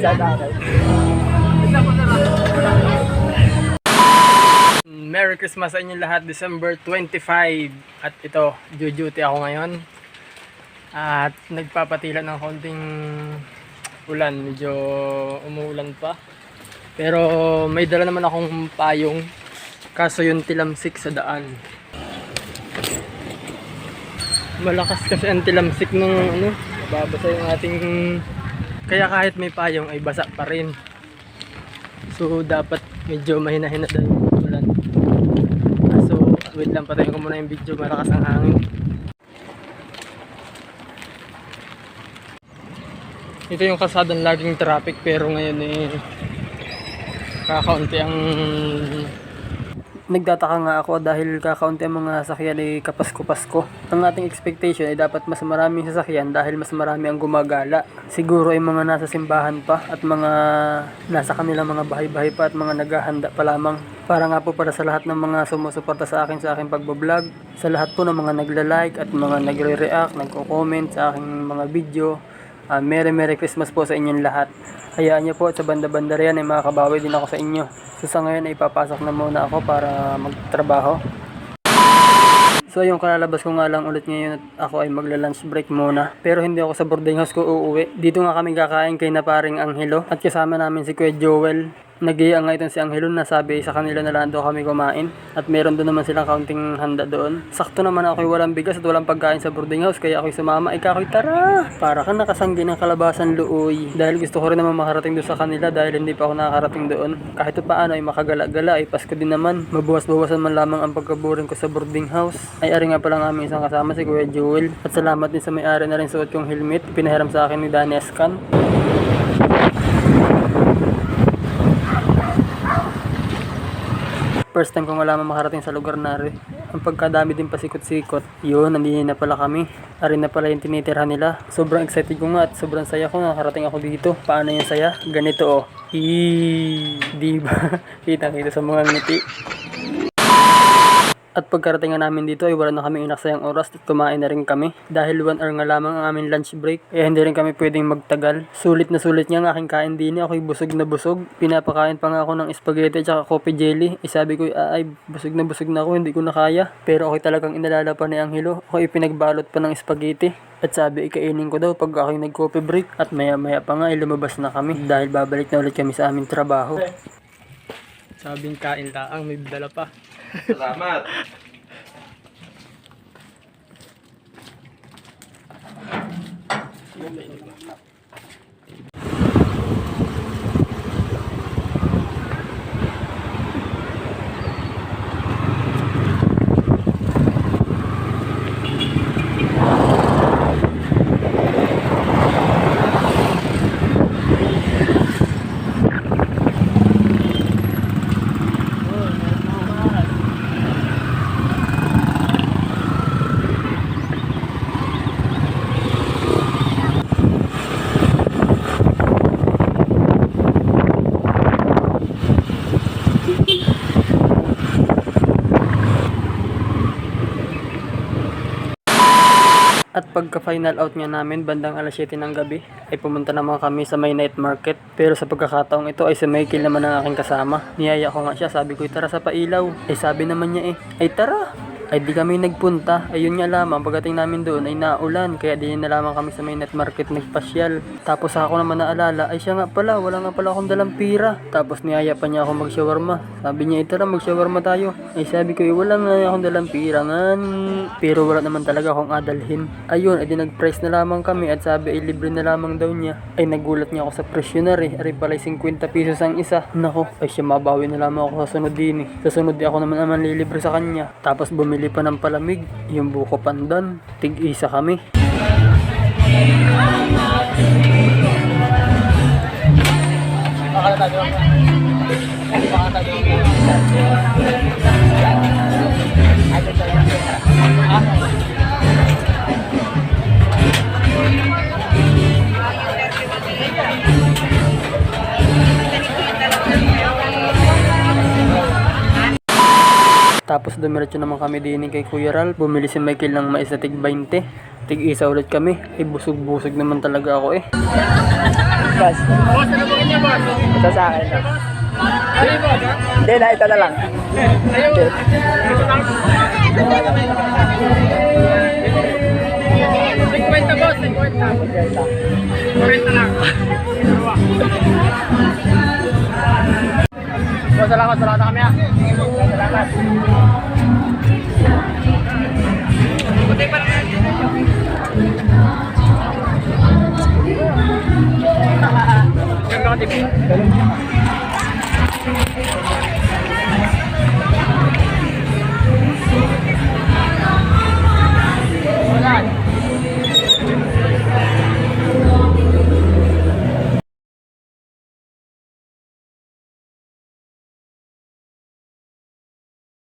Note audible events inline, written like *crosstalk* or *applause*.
sa tatay. Merry Christmas sa inyong lahat, December 25. At ito, duty ako ngayon. At nagpapatila ng konting ulan, medyo umuulan pa. Pero may dala naman akong payong, kaso yung tilamsik sa daan. Malakas kasi ang tilamsik ng ano, babasa yung ating... Kaya kahit may payong ay basa pa rin. So dapat medyo mahina-hina yung ulan. Ah, So wait lang patayin ko muna yung video malakas ang hangin. Ito yung kasadang laging traffic pero ngayon eh kakaunti ang Nagtataka nga ako dahil kakaunti ang mga sasakyan ay kapasko-pasko. Ang ating expectation ay dapat mas maraming sasakyan dahil mas marami ang gumagala. Siguro ay mga nasa simbahan pa at mga nasa kanilang mga bahay-bahay pa at mga naghahanda pa lamang. Para nga po para sa lahat ng mga sumusuporta sa akin sa aking pagbablog, sa lahat po ng mga nagla-like at mga nagre-react, nagko-comment sa aking mga video. Ah, Merry Merry Christmas po sa inyong lahat. Hayaan niyo po at sa banda-banda riyan ay makakabawi din ako sa inyo. So sa ngayon ay papasok na muna ako para magtrabaho. So yung kalalabas ko nga lang ulit ngayon at ako ay magla-lunch break muna. Pero hindi ako sa boarding house ko uuwi. Dito nga kami kakain kay na paring Angelo at kasama namin si Kuya Joel. Nagiya nga itong si Angelo na sabi sa kanila na lang daw kami kumain. At meron doon naman silang kaunting handa doon. Sakto naman ako ay walang bigas at walang pagkain sa boarding house kaya ako'y sumama. Ikaw ako'y tara! Para ka nakasanggi ng kalabasan luoy. Dahil gusto ko rin naman makarating doon sa kanila dahil hindi pa ako nakakarating doon. Kahit paano ay makagala-gala ay Pasko din naman. Mabuwas-bawasan man lamang ang pagkaburing ko sa boarding house. Ay ari nga pala ang aming isang kasama si Kuya Joel. At salamat din sa may-ari na rin suot kong helmet. Pinahiram sa akin ni Danny Escan. First time ko malaman makarating sa lugar na rin. Ang pagkadami din pasikot-sikot. Yun, nandito na pala kami. Arin na pala yung tinitirhan nila. Sobrang excited ko nga at sobrang saya ko nakarating ako dito. Paano yung saya? Ganito oh. Eee, di ba? *laughs* Kita-kita sa mga ngiti. At pagkarating nga namin dito ay wala na kami inaksayang oras at kumain na rin kami. Dahil 1 hour nga lamang ang aming lunch break, eh hindi rin kami pwedeng magtagal. Sulit na sulit nga ang aking kain din, ako'y busog na busog. Pinapakain pa nga ako ng spaghetti at coffee jelly. Eh sabi ko, "Ah, ay busog na busog na ako, hindi ko na kaya. Pero ako'y talagang inalala pa ni Angelo. Ako'y pinagbalot pa ng spaghetti. At sabi, ikainin ko daw pag ako'y nag-coffee break. At maya maya pa nga, ay lumabas na kami. Dahil babalik na ulit kami sa aming trabaho. Sabing kain laang, may dala pa. Salamat. At pagka final out nga namin, bandang alas 7 ng gabi, ay pumunta naman kami sa may night market. Pero sa pagkakataong ito ay si Michael naman ang aking kasama. Niyaya ko nga siya, sabi ko tara sa pailaw. Ay sabi naman niya eh, ay tara! Ay di kami nagpunta. Ayun nga lamang, pagdating namin doon ay naulan. Kaya di na lamang kami sa may night market nagpasyal. Tapos ako naman naalala, ay siya nga pala, wala nga pala akong dalang pira. Tapos niyaya pa niya ako mag-shawarma. Sabi niya, tara mag-shawarma tayo. Ay sabi ko, eh, wala nga akong dalang pira nga. Pero wala naman talaga akong adalhin. Ayun, ay di nag-price na lamang kami at sabi ay libre na lamang daw niya. Ay nagulat niya ako sa presyo na rin. Ari pala 50 pesos ang isa. Nako, ay siya mabawi na lamang ako sa sunod din eh. Sa sunod ako naman naman lilibre sa kanya. Tapos bumili bumili pa ng palamig, yung buko pandan, tig-isa kami. Thank you. Tapos dumiretso naman kami din kay Kuya Ral. Bumili si Michael ng mais na tig 20. Tig isa ulit kami. Eh busog-busog naman talaga ako eh. Boss. Boss, ano ba niya, boss? Ito sa akin. no? Hindi na, ito na lang. Boss, salamat, salamat kami ah. Salamat. Ganda ka, TV.